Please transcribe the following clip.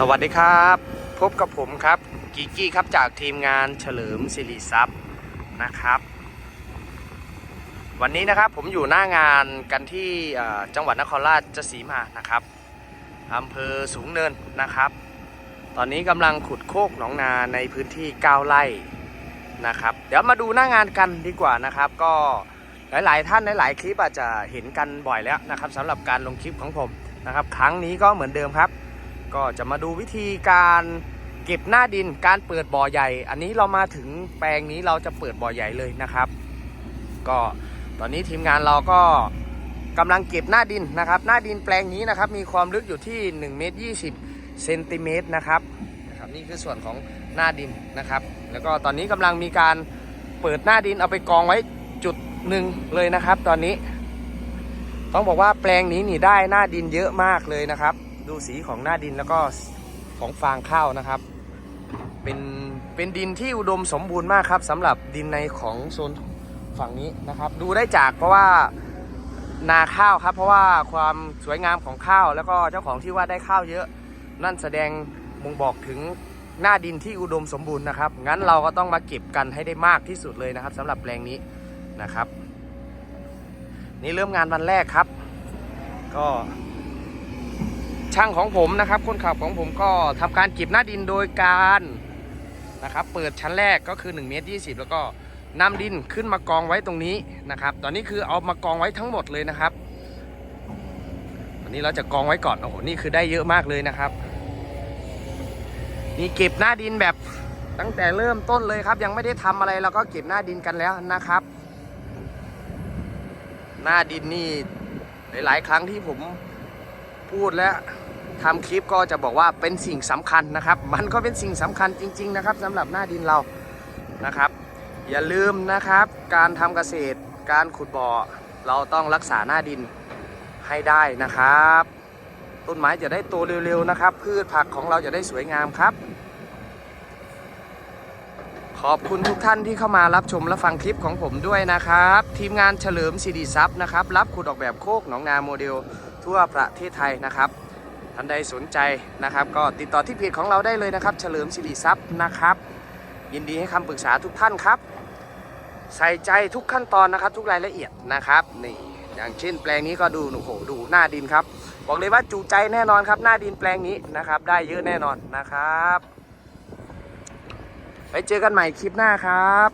สวัสดีครับ พบกับผมครับกิกี้ครับจากทีมงานเฉลิมสิริทรัพย์นะครับ วันนี้นะครับผมอยู่หน้างานกันที่จังหวัดนครราชสีมานะครับอำเภอสูงเนินนะครับ ตอนนี้กำลังขุดโคกหนองนาในพื้นที่ 9 ไร่นะครับ เดี๋ยวมาดูหน้างานกันดีกว่านะครับ ก็หลาย ๆ ท่านหลาย ๆ คลิปอาจจะเห็นกันบ่อยแล้วนะครับสำหรับการลงคลิปของผมนะครับ ครั้งนี้ก็เหมือนเดิมครับ ก็จะมาดูวิธีการเก็บหน้าดินการเปิดบ่อใหญ่ อันนี้เรามาถึงแปลงนี้เราจะเปิดบ่อใหญ่เลยนะครับ ก็ตอนนี้ทีมงานเราก็กำลังเก็บหน้าดินนะครับ หน้าดินแปลงนี้นะครับ มีความลึกอยู่ที่1เมตร20เซนติเมตรนะครับนะครับ นี่คือส่วนของหน้าดินนะครับ แล้วก็ตอนนี้กำลังมีการเปิดหน้าดินเอาไปกองไว้จุดหนึ่งเลยนะครับ ตอนนี้ ต้องบอกว่าแปลงนี้นี่ได้หน้าดินเยอะมากเลยนะครับ ดูสีของหน้าดินแล้วก็ของฟางข้าวนะครับ เป็นเป็นดินที่อุดมสมบูรณ์มากครับสำหรับดินในของโซนฝั่งนี้นะครับ ดูได้จากเพราะว่านาข้าวครับ เพราะว่าความสวยงามของข้าว แล้วก็เจ้าของที่ว่าได้ข้าวเยอะ นั่นแสดงบ่งบอกถึงหน้าดินที่อุดมสมบูรณ์นะครับ งั้นเราก็ต้องมาเก็บกันให้ได้มากที่สุดเลยนะครับสำหรับแปลงนี้นะครับ นี่เริ่มงานวันแรกครับ ก็ ช่างของผมนะครับ คนขับของผมก็ทำการเก็บหน้าดินโดยการนะครับเปิดชั้นแรกก็คือ1เมตร20 แล้วก็นำดินขึ้นมากองไว้ตรงนี้นะครับ ตอนนี้คือเอามากองไว้ทั้งหมดเลยนะครับวันนี้เราจะกองไว้ก่อนโอ้โหนี่คือได้เยอะมากเลยนะครับนี่เก็บหน้าดินแบบตั้งแต่เริ่มต้นเลยครับ ยังไม่ได้ทำอะไรเราก็เก็บหน้าดินกันแล้วนะครับ หน้าดินนี่หลาย ๆ ครั้งที่ผมพูดและ ทำคลิปก็จะบอกว่าเป็นสิ่งสำคัญนะครับ มันก็เป็นสิ่งสำคัญจริง ๆ นะครับสำหรับหน้าดินเรานะครับ อย่าลืมนะครับ การทำเกษตร การขุดบ่อเราต้องรักษาหน้าดินให้ได้นะครับ ต้นไม้จะได้โตเร็วๆนะครับ พืชผักของเราจะได้สวยงามครับ ขอบคุณทุกท่านที่เข้ามารับชมและฟังคลิปของผมด้วยนะครับ ทีมงานเฉลิมสิริทรัพย์นะครับ รับขุดออกแบบโคกหนองนาโมเดลทั่วประเทศไทยนะครับ ท่านใดสนใจนะครับ ก็ติดต่อที่เพจของเราได้เลยนะครับ เฉลิมสิริทรัพย์นะครับ ยินดีให้คำปรึกษาทุกท่านครับ ใส่ใจทุกขั้นตอนนะครับ ทุกรายละเอียดนะครับนี่อย่างเช่น แปลงนี้ก็ดูโอ้โหดูหน้าดินครับบอกเลยว่าจูใจแน่นอนครับ หน้าดินแปลงนี้นะครับ ได้เยอะแน่นอนนะครับ ไปเจอกันใหม่คลิปหน้าครับ